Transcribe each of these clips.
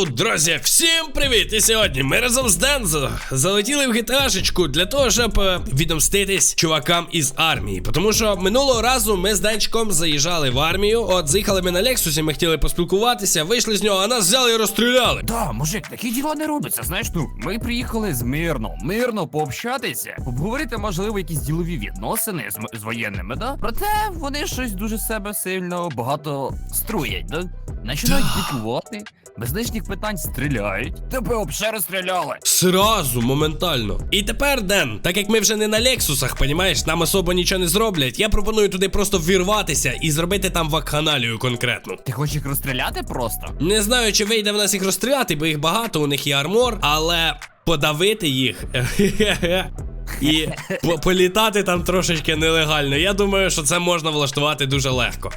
Йоу, друзі, всім привіт! І сьогодні ми разом з Дензо залетіли в GTA-шечку для того, щоб е, відомститись чувакам із армії. Тому що минулого разу ми з Денчиком заїжджали в армію. От заїхали ми на Лексусі, ми хотіли поспілкуватися, вийшли з нього, а нас взяли і розстріляли. Да, мужик, такі діла не робиться. Знаєш, ну ми приїхали з мирно, мирно пообщатися, обговорити, можливо, якісь ділові відносини з, з воєнними, да? Проте вони щось дуже себе сильно багато струять, да? Починають бікувати, без лишніх питань стріляють. Тебе обше розстріляли. Сразу, моментально. І тепер, Ден, так як ми вже не на Лексусах, понімаєш, нам особо нічого не зроблять. Я пропоную туди просто ввірватися і зробити там вакханалію конкретну. Ти хочеш їх розстріляти просто? Не знаю, чи вийде в нас їх розстріляти, бо їх багато, у них є армор, але подавити їх і по- політати там трошечки нелегально. Я думаю, що це можна влаштувати дуже легко.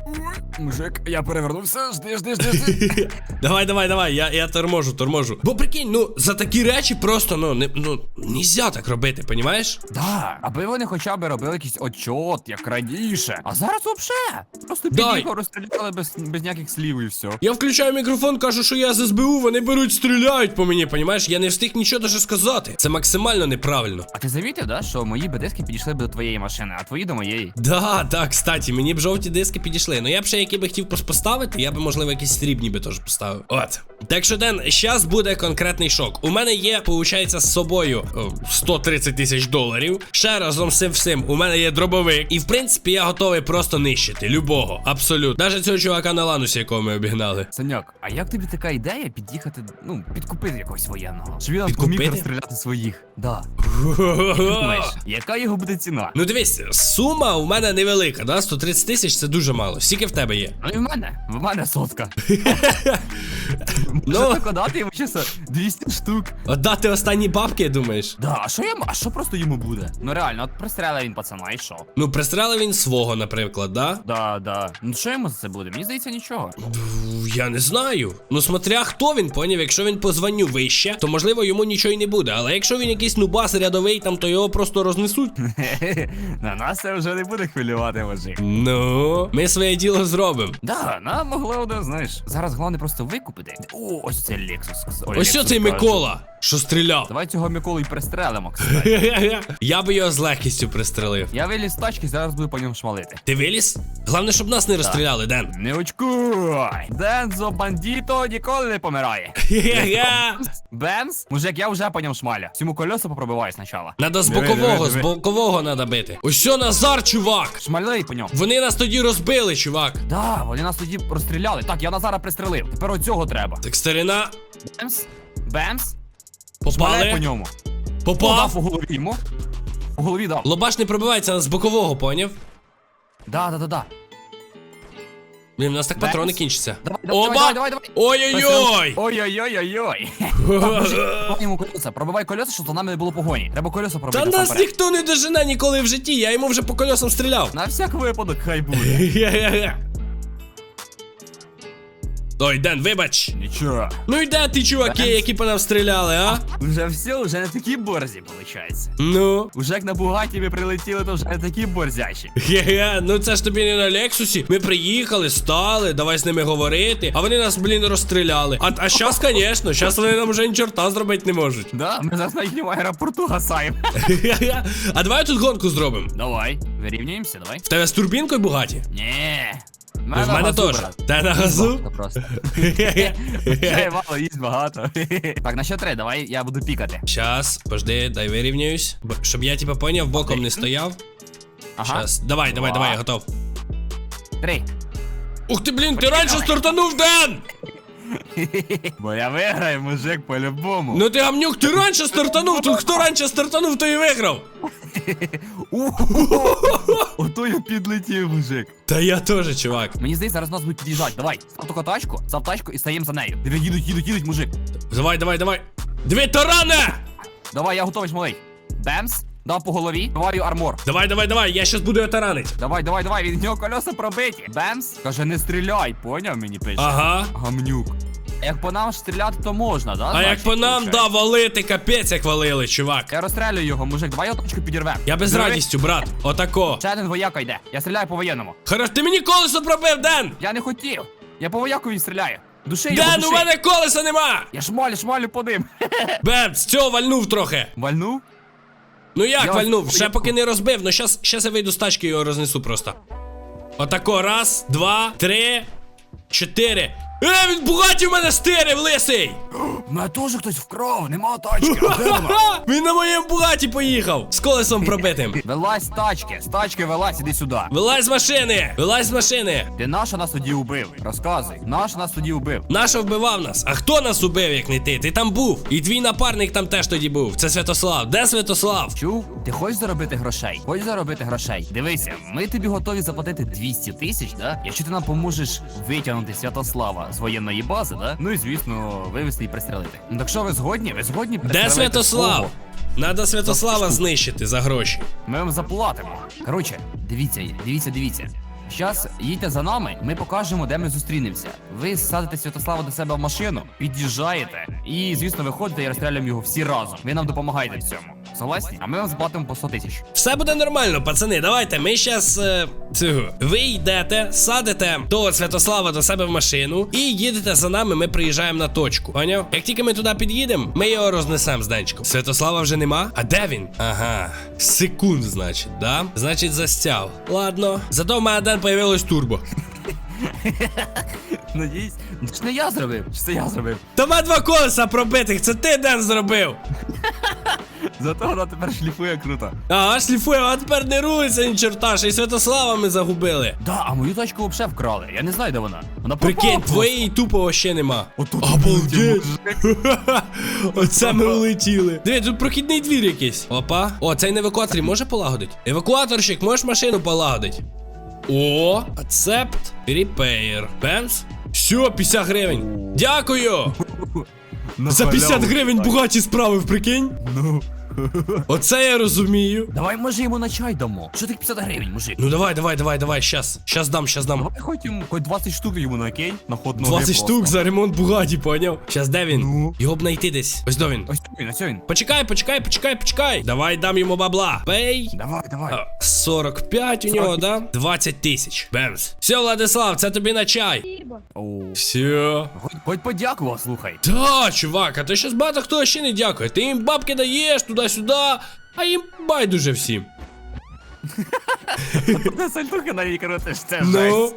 Мужик, я перевернувся, жди, жди, жди, жди. Давай, давай, давай, я, я торможу, торможу. Бо прикинь, ну за такі речі просто ну не ну нельзя так робити, понімаєш? Да, аби вони хоча б робили якийсь отчот, як раніше. А зараз вообще. Просто під'їхав, розстріляли без, без ніяких слів і все. Я включаю мікрофон, кажу, що я з СБУ, вони беруть, стріляють по мені, понімаєш? Я не встиг нічого даже сказати. Це максимально неправильно. А ти замітив, да, що мої бедески підійшли б до твоєї машини, а твої до моєї? Да, так, кстати, мені б жовті диски підійшли. Ну я б ще які би хотів поставити, я б, можливо, якісь срібні би теж поставив. От. Так що, Ден, щас буде конкретний шок. У мене є, виходить, з собою 130 тисяч доларів. Ще разом з цим всім, у мене є дробовик. І в принципі я готовий просто нищити любого. Абсолютно. Навіть цього чувака на ланусі, якого ми обігнали. Саняк, а як тобі така ідея під'їхати, ну, підкупити якогось воєнного? Щоб він нам поміг розстріляти своїх. Да. Думаєш, яка його буде ціна? Ну дивись, сума у мене невелика, да? 130 тисяч це дуже мало. Скільки в тебе є? Ну і в мене, в мене сотка. Ну. Може так дати йому чесно 200 штук. Отдати останні бабки, думаєш? Да, а що йому, а що просто йому буде? Ну реально, от пристрелив він пацана, і що? Ну, пристрелив він свого, наприклад, да? Да, да. Ну що йому за це буде? Мені здається, нічого. Я не знаю. Ну, смотря хто він, поняв, якщо він по званню вище, то можливо йому нічого й не буде. Але якщо він якийсь нубас рядовий, там, то його просто рознесуть. На нас це вже не буде хвилювати, мужик. Ну, ми своє діло зробимо. Да, нам могло, да, знаєш. Зараз головне просто викупити. О, ось це Lexus. Ось що цей. Микола, що стріляв. Давай цього Миколу і пристрелимо, кстати. Я би його з легкістю пристрелив. Я виліз з тачки, зараз буду по ньому шмалити. Ти виліз? Головне, щоб нас не розстріляли, Ден. Не очкуй! Дензо бандіто ніколи не помирає. Бенз? Мужик, я вже по ньому шмаля. Цьому колеса попробиваю спочатку. Надо з Диви, бокового, диви, з диви. бокового надо бити. Ось що Назар, чувак! Шмаляй по ньому. Вони нас тоді розбили, чувак. Да, вони нас тоді розстріляли. Так, я Назара пристрелив. Тепер оцього треба. Так, старина, Бемс? Бемс? Шмаляй по попали. ньому. Попав. по голові йому. По голові дав. Лобаш не пробивається з бокового, поняв? Да, да, да, да. Блін, у нас так патрони кінчаться. Давай, давай, Оба! давай, давай, давай. Ой-ой-ой! Ой-ой-ой-ой-ой. Пробивай йому колеса, пробивай колеса, щоб за нами не було погоні. Треба колеса Та пробити нас насамперед. ніхто не дожене ніколи в житті, я йому вже по колесам стріляв. На всяк випадок хай буде. Ой, Ден, вибач. Нічого. Ну і де ті чуваки, які по нам стріляли, а? Вже все, вже не такі борзі, виходить. Ну. Уже як на Бугаті ми прилетіли, то вже не такі борзячі. Ге-ге, ну це ж тобі не на Лексусі. Ми приїхали, стали, давай з ними говорити, а вони нас, блін, розстріляли. А, а щас, звісно, щас вони нам вже ні чорта зробити не можуть. Да, ми зараз на їхньому аеропорту гасаємо. А давай тут гонку зробимо. Давай, вирівнюємося, давай. В тебе з турбінкою бугаті? Ні. В мене теж. Та на газу? Просто. Мало, їсть багато. Так, на що три, давай я буду пікати. Щас, пожди, дай вирівняюсь. Б- Щоб я типа поняв, боком не стояв. Ага. Щас. Давай, давай, давай, я готов. Три. Ух ти, блін, ти раніше стартанув, Ден! Бо я виграю, мужик, по-любому. Ну ти гамнюк, ти раніше стартанув, то хто раніше стартанув, то і виграв. Ото я підлетів, мужик. Та я теж, чувак. Мені здається, зараз нас будуть під'їжджати. Давай, став ту тачку, став тачку і стаємо за нею. Диви, їдуть, їдуть, їдуть, мужик. Давай, давай, давай. Дві таране! Давай, я готовий, малий. Бемс, дав по голові, давай армор. Давай, давай, давай, я щас буду його таранить. Давай, давай, давай, від нього колеса пробиті. Бемс, каже, не стріляй, поняв мені пише. Ага. Гамнюк. Як по нам стріляти, то можна, да? А значить, як по нам, да, валити, капець як валили, чувак. Я розстрілюю його, мужик, давай його точку підірвем. Я без Диви, радістю, брат. Отако. Ще один вояка йде. Я стріляю по воєнному. Хорош, ти мені колесо пробив, Ден! Я не хотів. Я по вояку він стріляю. Души його, Ден, у мене колеса нема! Я шмалю, шмалю по ним. Бемц, цього вальнув трохи. Вальнув? Ну як Я вальнув? ось- Ще поки не розбив, ну щас, щас я вийду з тачки і його рознесу просто. Отако, раз, два, три, чотири. Е, він бугаті в мене стирив, лисий! У мене теж хтось вкрав, нема тачки. А де вона? Ха! Він на моєму бугаті поїхав з колесом пробитим. Вилазь з тачки, з тачки вилазь, іди сюди. Вилазь з машини! Вилазь з машини! Ти наша нас тоді убив? Розказуй. Наш нас тоді убив. Наша вбивав нас. А хто нас убив, як не ти? Ти там був. І твій напарник там теж тоді був. Це Святослав. Де Святослав? Чув? Ти хочеш заробити грошей? Хочеш заробити грошей? Дивися, ми тобі готові заплатити 200 тисяч, да? Якщо ти нам поможеш витягнути Святослава з воєнної бази, да? Ну і звісно, вивезти і пристрелити. Ну так що ви згодні? Ви згодні Де пристрелити Святослав? свого? Надо Святослава знищити за гроші. Ми вам заплатимо. Коротше, дивіться, дивіться, дивіться. Щас їдьте за нами, ми покажемо, де ми зустрінемося. Ви садите Святослава до себе в машину, під'їжджаєте, і, звісно, виходите і розстріляємо його всі разом. Ви нам допомагаєте в цьому. Согласні? А ми вам заплатимо по 100 тисяч. Все буде нормально, пацани. Давайте. Ми щас е, цього. Ви йдете, садите того Святослава до себе в машину і їдете за нами. Ми приїжджаємо на точку. Поняв? Як тільки ми туди під'їдемо, ми його рознесемо з Денчиком. Святослава вже нема. А де він? Ага, секунд, значить, да? Значить, застяв. Ладно. Зато в мене Ден появилось турбо. Надіюсь, ж не я зробив, чи це я зробив. Та мене два колеса пробитих, це ти Ден зробив. Зато вона тепер шліфує круто. А, шліфує, а тепер не рулиться ні чорта, ще й Святослава ми загубили. Да, а мою тачку взагалі вкрали. Я не знаю, де вона. Вона Прикинь, просто. твоєї тупого ще нема. Отут Обалдеть. Оце ми улетіли. Диви, тут прохідний двір якийсь. Опа. О, цей на евакуаторі може полагодить? Евакуаторщик, можеш машину полагодить? О, ацепт, репейр. Бенз? Все, 50 гривень. Дякую! На За 50 халяву. гривень бугаті справив, прикинь? Ну. Оце я розумію. Давай, може, йому на чай дамо. Що ти 50 гривень, мужик? Ну давай, давай, давай, давай, щас. Щас дам, щас дам. Давай хоч йому, хоч 20 штук йому на окей? На ход ноги 20 просто. штук за ремонт Бугаті, поняв? Щас де він? Ну. Його б знайти десь. Ось до він. Ось він, ось він. Почекай, почекай, почекай, почекай. Давай дам йому бабла. Пей. Давай, давай. А, 45 у нього, да? 20 тисяч. Бемс. Все, Владислав, це тобі на чай. Все. Хоч, хоч подякував, слухай. Та, чувак, а то щас багато хто ще не дякує. Ти їм бабки даєш туди-сюди, а їм байдуже всім. Ти сальтухи на ній крутиш, це Ну.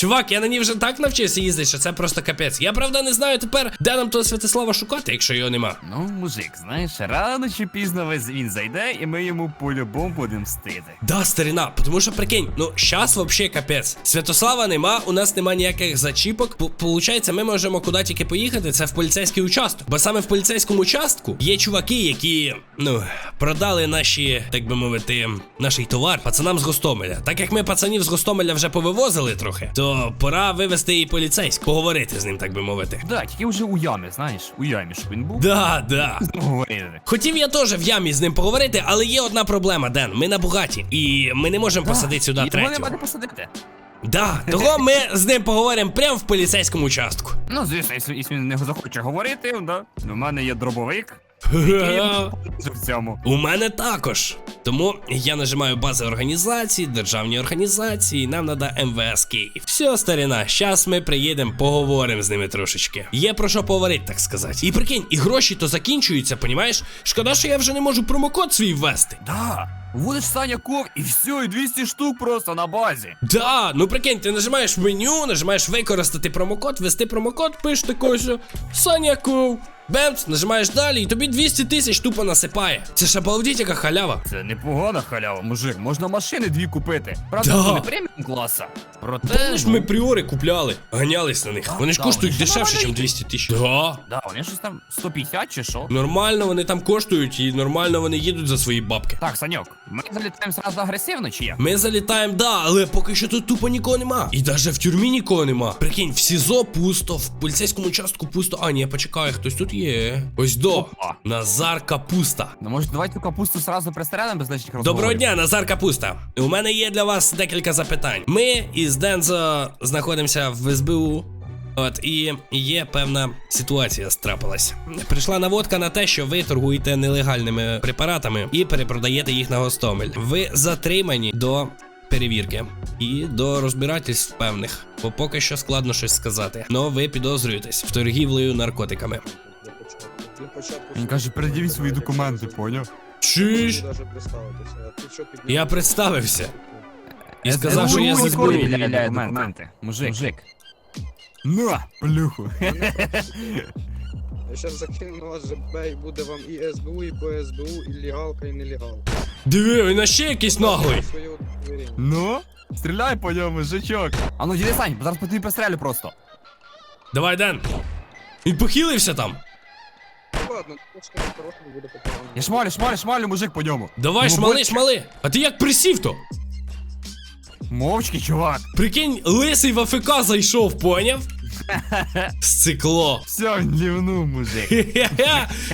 Чувак, я на ній вже так навчився їздити, що це просто капець. Я правда не знаю тепер, де нам того Святослава шукати, якщо його нема. Ну, мужик, знаєш, рано чи пізно весь він зайде, і ми йому по-любому будемо мстити. Да, старина, тому що прикинь, ну щас вообще капець. Святослава нема, у нас нема ніяких зачіпок. П- Получається, ми можемо куди тільки поїхати. Це в поліцейський участок. Бо саме в поліцейському участку є чуваки, які ну продали наші, так би мовити, наш товар пацанам з Гостомеля. Так як ми пацанів з Гостомеля вже повивозили трохи, то пора вивезти і поліцейськ, поговорити з ним, так би мовити. Да, тільки вже у ямі, знаєш, у ямі, щоб він був. Да, да. Говорили. Хотів я теж в ямі з ним поговорити, але є одна проблема, Ден. Ми на бугаті, і ми не можемо посадити сюди І того третього. нема посадити. Да, того ми з ним поговоримо прямо в поліцейському участку. Ну, звісно, якщо, якщо він не захоче говорити, да. У мене є дробовик. В цьому. У мене також. Тому я нажимаю бази організації, державні організації, нам треба МВС Київ. Все, старіна, щас ми приїдемо, поговоримо з ними трошечки. Є про що поговорити, так сказати. І прикинь, і гроші то закінчуються, понімаєш? Шкода, що я вже не можу промокод свій ввести. Да. Вводиш Саня Ков і все, і 200 штук просто на базі. Да, ну прикинь, ти нажимаєш меню, нажимаєш використати промокод, ввести промокод, пишеш такий що Саняков. Бемц, нажимаєш далі, і тобі 200 тисяч тупо насипає. Це ж обалдіть, яка халява. Це непогана халява, мужик. Можна машини дві купити. Правда, Да. це не преміум класа. Проте. Помниш, ми пріори купляли, ганялись на них. Вони ж да, коштують вони дешевше, ніж 200 тисяч. Да. Да, вони щось там 150 чи що? Нормально вони там коштують і нормально вони їдуть за свої бабки. Так, Саньок, ми залітаємо зразу агресивно чи як? Ми залітаємо, да, але поки що тут тупо нікого нема. І навіть в тюрмі нікого нема. Прикинь, в СІЗО пусто, в поліцейському участку пусто. А, ні, почекай, хтось тут є. Ось до. Опа. Назар Капуста. Ну може давай цю капусту сразу пристрелимо без лишніх розговорів? Доброго дня, Назар Капуста. У мене є для вас декілька запитань. Ми із Дензо знаходимося в СБУ. От і є певна ситуація страпилась. Прийшла наводка на те, що ви торгуєте нелегальними препаратами і перепродаєте їх на Гостомель. Ви затримані до перевірки і до розбирательств певних, бо поки що складно щось сказати. Но ви підозрюєтесь в торгівлею наркотиками. Він каже, передивіть свої документи, поняв? Підняв? Я представився. І Е, сказав, е, що я за ніколи зброю. не ляє документи. Мужик. На, плюху. Я зараз закину на вас ЖБ і буде вам і СБУ, і по СБУ, і легалка, і нелегалка. Диви, він ще якийсь наглий. Своє. Ну, стріляй по ньому, мужичок. А ну, діди Сань, зараз по тобі пострелю просто. Давай, Ден. Він похилився там. Ну ладно, точно по-хорошому буде покарано. Я шмалю, шмалю, шмалю, мужик по ньому. Давай, Ну, шмали, будь- шмали. А ти як присів то? Мовчки, чувак. Прикинь, лисий в АФК зайшов, поняв? Сцикло. Все, він лівнув, мужик.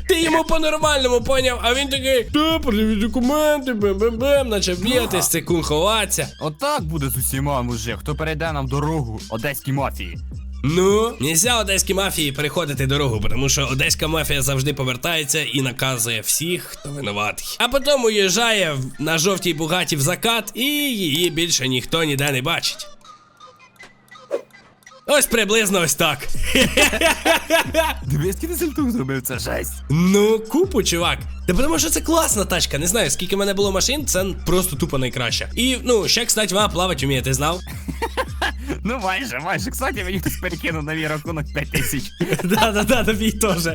Ти йому по-нормальному поняв, а він такий, та, приві документи, бем-бем-бем, наче б'єти, стикун ховатися. Отак буде з усіма, мужик, хто перейде нам дорогу одеській мафії. Ну, нельзя одеській мафії переходити дорогу, тому що одеська мафія завжди повертається і наказує всіх, хто винуватий. А потім уїжджає на жовтій бугаті в закат, і її більше ніхто ніде не бачить. Ось приблизно ось так. Дивись, який ти сальтух зробив, це жесть. Ну, купу, чувак. Та тому що це класна тачка. Не знаю, скільки в мене було машин, це просто тупо найкраща. І ну, ще, кстати, вона плавати вміє, ти знав? Ну майже, майже. Кстати, мені хтось перекинув на мій рахунок 5 тисяч. Да-да-да, тобі теж.